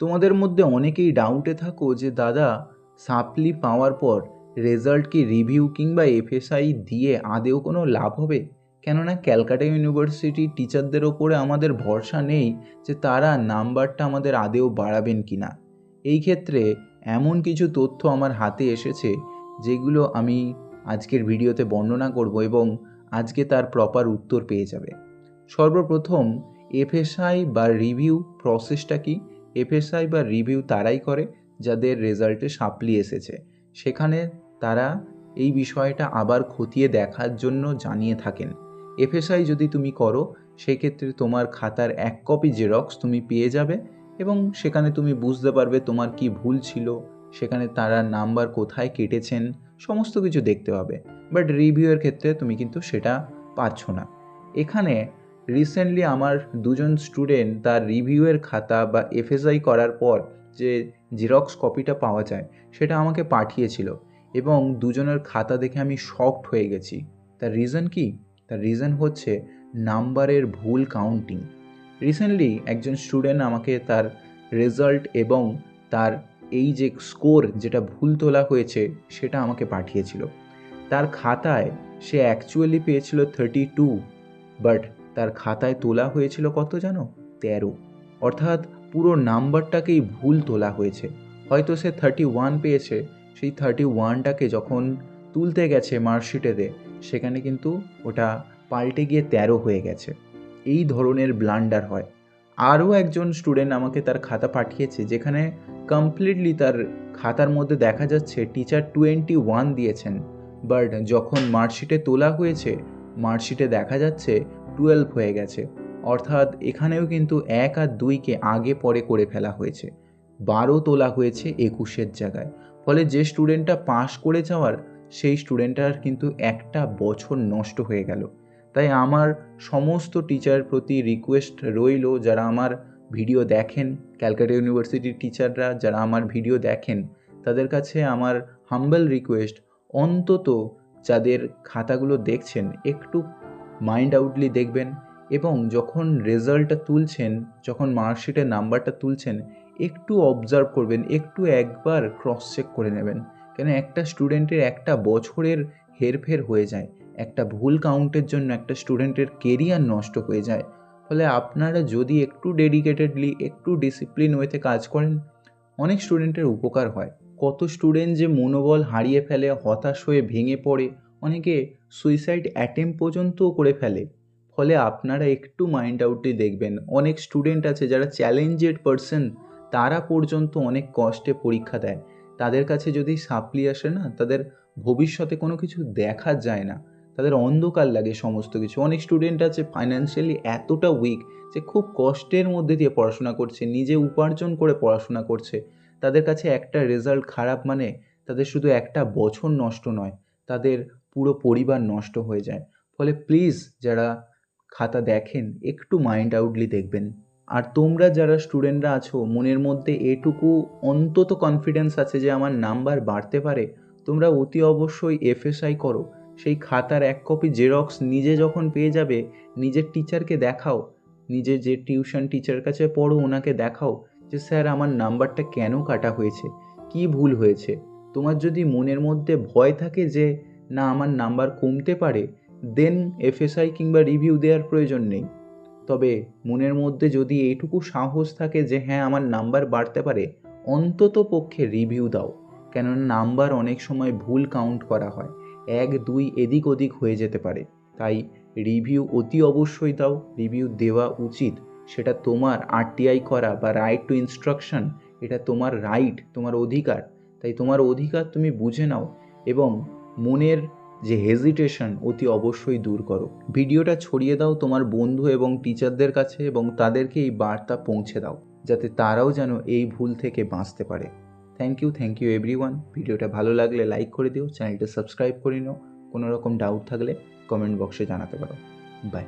তোমাদের মধ্যে অনেকেই ডাউটে থাকো যে, দাদা, সাপ্লি পাওয়ার পর রেজাল্ট কি রিভিউ কিংবা এফএসআই দিয়ে আদেও কোনো লাভ হবে? কেননা ক্যালকাটা ইউনিভার্সিটির টিচারদের ওপরে আমাদের ভরসা নেই যে তারা নাম্বারটা আমাদের আদেও বাড়াবেন কি না এই ক্ষেত্রে এমন কিছু তথ্য আমার হাতে এসেছে যেগুলো আমি আজকের ভিডিওতে বর্ণনা করব এবং আজকে তার প্রপার উত্তর পেয়ে যাবে। সর্বপ্রথম এফএসআই বা রিভিউ প্রসেসটা কি? এফএসআই বা রিভিউ তারাই করে যাদের রেজাল্টে সাপ্লি এসেছে। সেখানে তারা এই বিষয়টা আবার খতিয়ে দেখার জন্য জানিয়ে থাকেন। এফএসআই যদি তুমি করো, সেক্ষেত্রে তোমার খাতার এক কপি জেরক্স তুমি পেয়ে যাবে এবং সেখানে তুমি বুঝতে পারবে তোমার কি ভুল ছিল, সেখানে তারা নাম্বার কোথায় কেটেছেন, সমস্ত কিছু দেখতে পাবে। বাট রিভিউয়ের ক্ষেত্রে তুমি কিন্তু সেটা পাচ্ছ না। এখানে রিসেন্টলি আমার দুজন স্টুডেন্ট তার রিভিউয়ের খাতা বা এফএসআই করার পর যে জেরক্স কপিটা পাওয়া যায়, সেটা আমাকে পাঠিয়েছিল এবং দুজনের খাতা দেখে আমি শকড হয়ে গেছি। তার রিজন কি? তার রিজন হচ্ছে নাম্বারের ভুল কাউন্টিং রিসেন্টলি একজন স্টুডেন্ট আমাকে তার রেজাল্ট এবং তার এই যে স্কোর যেটা ভুল তোলা হয়েছে, সেটা আমাকে পাঠিয়েছিল। তার খাতায় সে অ্যাকচুয়ালি পেয়েছিল থার্টি টু বাট তার খাতায় তোলা হয়েছিল কত জানো? তেরো। অর্থাৎ পুরো নাম্বারটাকেই ভুল তোলা হয়েছে। হয়তো সে থার্টি ওয়ান পেয়েছে। সেই থার্টি ওয়ানটাকে যখন তুলতে গেছে মার্কশিটেতে, সেখানে কিন্তু ওটা পাল্টে গিয়ে তেরো হয়ে গেছে। এই ধরনের ব্লান্ডার হয়। আরও একজন স্টুডেন্ট আমাকে তার খাতা পাঠিয়েছে, যেখানে কমপ্লিটলি তার খাতার মধ্যে দেখা যাচ্ছে টিচার টোয়েন্টি ওয়ান দিয়েছেন। বাট যখন মার্কশিটে তোলা হয়েছে, মার্কশিটে দেখা যাচ্ছে টুয়েলভ হয়ে গেছে। অর্থাৎ এখানেও কিন্তু এক আর দুইকে আগে পরে করে ফেলা হয়েছে। বারো তোলা হয়েছে একুশের জায়গায়। ফলে যে স্টুডেন্টটা পাশ করে যাওয়ার, সেই স্টুডেন্টটার কিন্তু একটা বছর নষ্ট হয়ে গেল। তাই আমার সমস্ত টিচার প্রতি রিকোয়েস্ট রইল যারা আমার ভিডিও দেখেন ক্যালকাটা ইউনিভার্সিটির টিচাররা যারা আমার ভিডিও দেখেন, তাদের কাছে আমার হাম্বল রিকোয়েস্ট অন্তত যাদের খাতাগুলো দেখছেন, একটু মাইন্ড আউটলি দেখবেন এবং যখন রেজাল্টটা তুলছেন, যখন মার্কশিটের নাম্বারটা তুলছেন, একটু অবজার্ভ করবেন, একটু একবার ক্রস চেক করে নেবেন। কেন একটা স্টুডেন্টের একটা বছরের হেরফের হয়ে যায়, একটা ভুল কাউন্টের জন্য একটা স্টুডেন্টের কেরিয়ার নষ্ট হয়ে যায়। ফলে আপনারা যদি একটু ডেডিকেটেডলি একটু ডিসিপ্লিন ওয়েতে কাজ করেন, অনেক স্টুডেন্টের উপকার হয়। কত স্টুডেন্ট যে মনোবল হারিয়ে ফেলে, হতাশ হয়ে ভেঙে পড়ে, অনেকে সুইসাইড অ্যাটেম্প পর্যন্তও করে ফেলে। ফলে আপনারা একটু মাইন্ড আউটে দেখবেন। অনেক স্টুডেন্ট আছে যারা চ্যালেঞ্জেড পারসন তারা পর্যন্ত অনেক কষ্টে পরীক্ষা দেয়। তাদের কাছে যদি সাপ্লি আসে না, তাদের ভবিষ্যতে কোনো কিছু দেখা যায় না। তাদের অন্ধকার লাগে সমস্ত কিছু। অনেক স্টুডেন্ট আছে ফাইন্যান্সিয়ালি এতটা উইক যে খুব কষ্টের মধ্যে দিয়ে পড়াশোনা করছে, নিজে উপার্জন করে পড়াশোনা করছে। তাদের কাছে একটা রেজাল্ট খারাপ মানে তাদের শুধু একটা বছর নষ্ট নয়। তাদের পুরো পরিবার নষ্ট হয়ে যায়। ফলে প্লিজ যারা খাতা দেখেন, একটু মাইন্ড আউটলি দেখবেন। আর তোমরা যারা স্টুডেন্টরা আছো, মনের মধ্যে এটুকু অন্তত কনফিডেন্স আছে যে আমার নাম্বার বাড়তে পারে, তোমরা অতি অবশ্যই এফএসআই করো। সেই খাতার এক কপি জেরক্স নিজে যখন পেয়ে যাবে, নিজের টিচারকে দেখাও, নিজে যে টিউশন টিচার কাছে পড়ো, ওনাকে দেখাও যে, স্যার, আমার নাম্বারটা কেন কাটা হয়েছে? কি ভুল হয়েছে? তোমার যদি মনের মধ্যে ভয় থাকে যে না আমার নাম্বার কমতে পারে দেন এফএসআই কিংবা রিভিউ দেওয়ার প্রয়োজন নেই। তবে মনের মধ্যে যদি এইটুকু সাহস থাকে যে হ্যাঁ আমার নাম্বার বাড়তে পারে, অন্তত পক্ষে রিভিউ দাও। কেননা নাম্বার অনেক সময় ভুল কাউন্ট করা হয়, এক, দুই এদিক ওদিক হয়ে যেতে পারে। তাই রিভিউ অতি অবশ্যই দাও রিভিউ দেওয়া উচিত। সেটা তোমার আরটিআই করা বা রাইট টু ইনস্ট্রাকশন এটা তোমার রাইট তোমার অধিকার। তাই তোমার অধিকার তুমি বুঝে নাও এবং মনের যে হেজিটেশন অতি অবশ্যই দূর করো। ভিডিওটা ছড়িয়ে দাও তোমার বন্ধু এবং টিচারদের কাছে এবং তাদেরকে এই বার্তা পৌঁছে দাও, যাতে তারাও যেন এই ভুল থেকে বাঁচতে পারে। Thank you thank you everyone ভিডিওটা ভালো লাগলে লাইক করে দিও চ্যানেলটা সাবস্ক্রাইব করে নিও। কোনো রকম ডাউট থাকলে কমেন্ট বক্সে জানাতে পারো। বাই